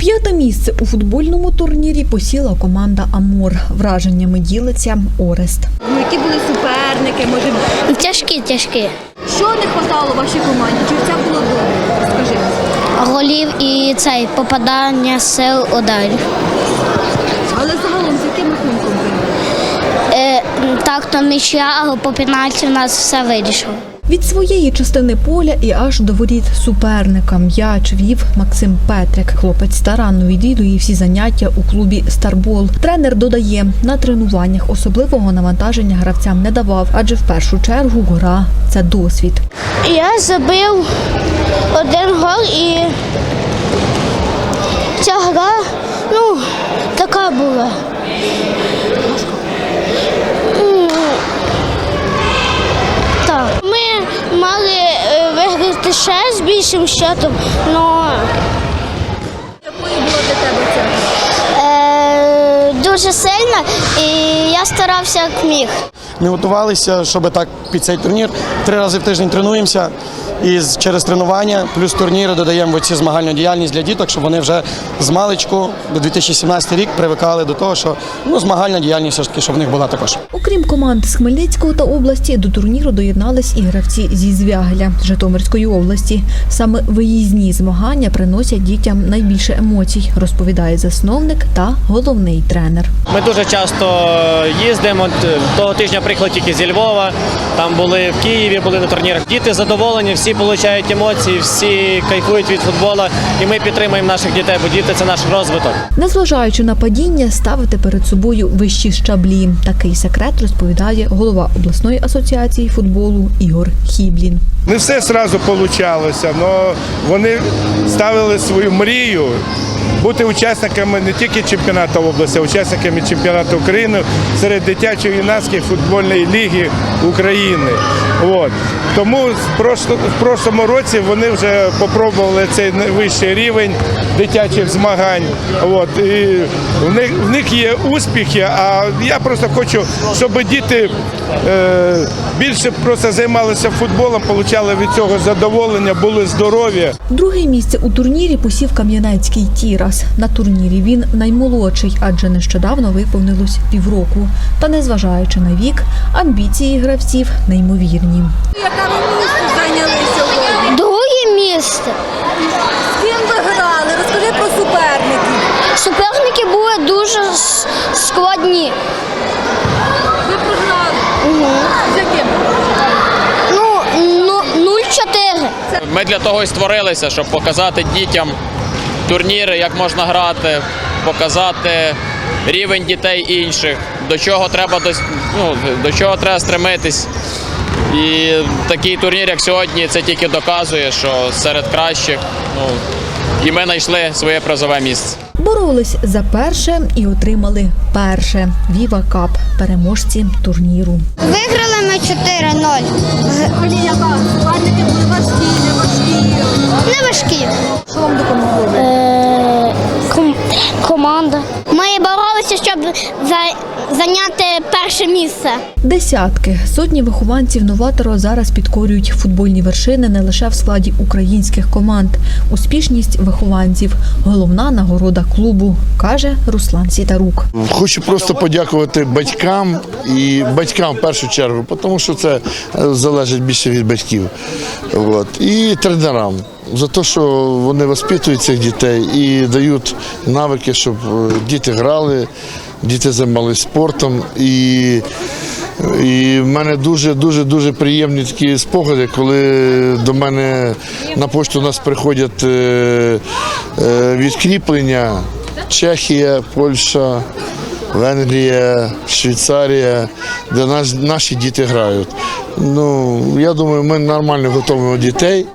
П'яте місце у футбольному турнірі посіла команда Амур. Враженнями ділиться Орест. Ну, які були суперники, може, Тяжкі, тяжкі. що не хватало вашій команді? Чи все було добре? Скажи. Голів і цей попадання сил ударів. Але загалом з яким рахунком? Е, так, то але по пенальті в нас все вирішило. Від своєї частини поля і аж до воріт суперника м'яч вів Максим Петрик. Хлопець старанно відвідує всі заняття у клубі Старбол. Тренер додає, на тренуваннях особливого навантаження гравцям не давав, адже в першу чергу гра це досвід. Я забив один гол і ця гра, ну, така була. М, Так. Ми мали е, виграти ще з більшим щотом, але Якою була для тебе ця? гра? е, дуже сильно і я старався як міг. Ми готувалися, щоб так під цей турнір. Три рази в тиждень тренуємося. І через тренування плюс турніри додаємо в ці змагальну діяльність для діток, щоб вони вже з маличку до 2017 рік привикали до того, що ну, змагальна діяльність все ж таки, щоб в них була також. Окрім команд з Хмельницького та області, до турніру доєднались і гравці зі Звягеля Житомирської області. Саме виїзні змагання приносять дітям найбільше емоцій, розповідає засновник та головний тренер. Ми дуже часто їздимо. Того тижня приїхали тільки зі Львова. Там були в Києві, були на турнірах. Діти задоволені, всі отримують емоції, всі кайфують від футбола, І ми підтримуємо наших дітей, бо діти це наш розвиток. Незважаючи на падіння, ставити перед собою вищі щаблі. Такий секрет розповідає голова обласної асоціації футболу Ігор Хіблін. Не все одразу получалося, але вони ставили свою мрію бути учасниками не тільки чемпіонату області, а учасниками чемпіонату України серед дитячої юнацької футбольної ліги України. От. Тому в прошло- прошлому році вони вже попробували цей вищий рівень дитячих змагань. От. І в них, в них є успіхи, а я просто хочу, щоб діти е, більше просто займалися футболом, отримали від цього задоволення, були здорові. Друге місце у турнірі посів Кам'янецький Тірас. На турнірі він наймолодший, адже нещодавно виповнилось півроку. Та незважаючи на вік, амбіції гравців неймовірні. Яка ви місце зайняли сьогодні? Друге місце. З ким ви грали? Розкажи про суперників. Суперники були дуже складні. Ви програли. З яким? Ну, ну 0-4. Ми для того і створилися, щоб показати дітям турніри, як можна грати, показати рівень дітей інших, до чого треба дос- ну, до чого треба стремитись. І такий турнір, як сьогодні, це тільки доказує, що серед кращих. Ну, і ми знайшли своє призове місце. Боролись за перше і отримали перше Віва Кап переможці турніру. Виграли ми 4-0. Взагалі яка? Суперники були важкі, не важкі. Не важкі. Що вам допомогло? Команда. Ми боролися, щоб за- зайняти перше місце. Десятки сотні вихованців новатора зараз підкорюють футбольні вершини не лише в складі українських команд. Успішність вихованців головна нагорода клубу, каже Руслан Сітарук. Хочу просто подякувати батькам і батькам в першу чергу, тому що це е, залежить більше від батьків. От. І тренерам за те, що вони воспитують цих дітей і дають навики, щоб е, діти грали, діти займалися спортом. І і в мене дуже дуже дуже приємні такі спогади, коли до мене на пошту у нас приходять е, е, відкріплення Чехія, Польща. Венгрія, Швейцарія, де наш, наші діти грають. Ну, я думаю, ми нормально готуємо дітей.